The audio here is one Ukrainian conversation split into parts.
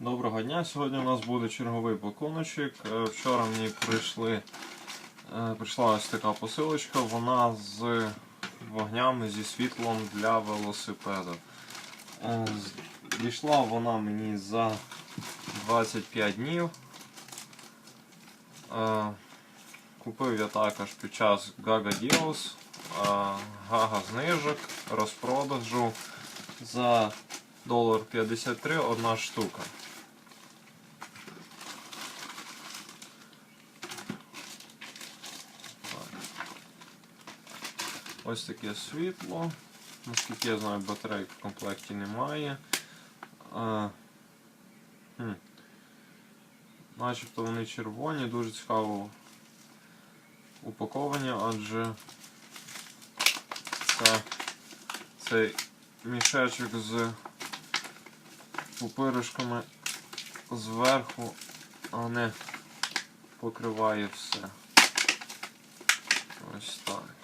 Доброго дня. Сьогодні у нас буде черговий пакуночок. Е, Вчора мені прийшли, е, прийшла ось така посилочка. Вона з вогнями зі світлом для велосипеда. Е, Дійшла вона мені за 25 днів. Купив я також під час Gaga Deals, Gaga знижок, розпродажу за долар 53 одна штука. Ось таке світло. Наскільки я знаю, батарейки в комплекті немає. А, хм. Начебто вони червоні, дуже цікаво упаковані, адже це цей мішечок з пупиришками зверху, а не покриває все. Ось так.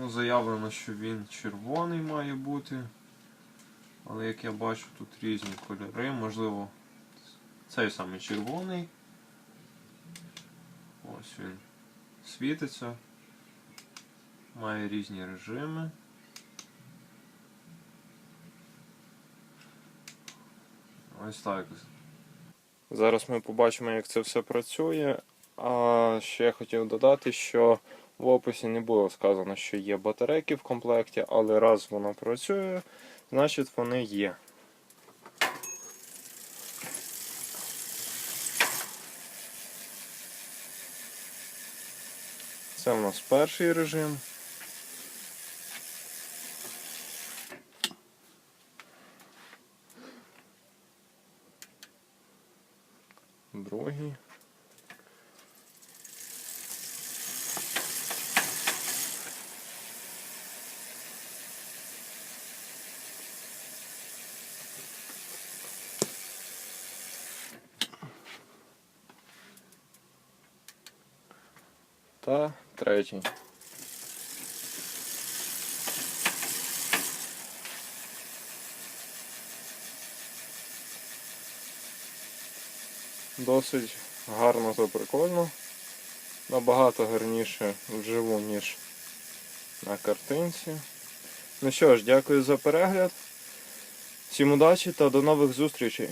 Ну, заявлено, що він червоний має бути. Але як я бачу, тут різні кольори. Можливо, цей саме червоний. Ось він світиться. Має різні режими. Ось так. Зараз ми побачимо, як це все працює. А ще я хотів додати, що в описі не було сказано, що є батарейки в комплекті, але раз воно працює, значить вони є. Це у нас перший режим. Другий. Та третій. Досить гарно та прикольно. Набагато гарніше вживу, ніж на картинці. Ну що ж, дякую за перегляд. Всім удачі та до нових зустрічей!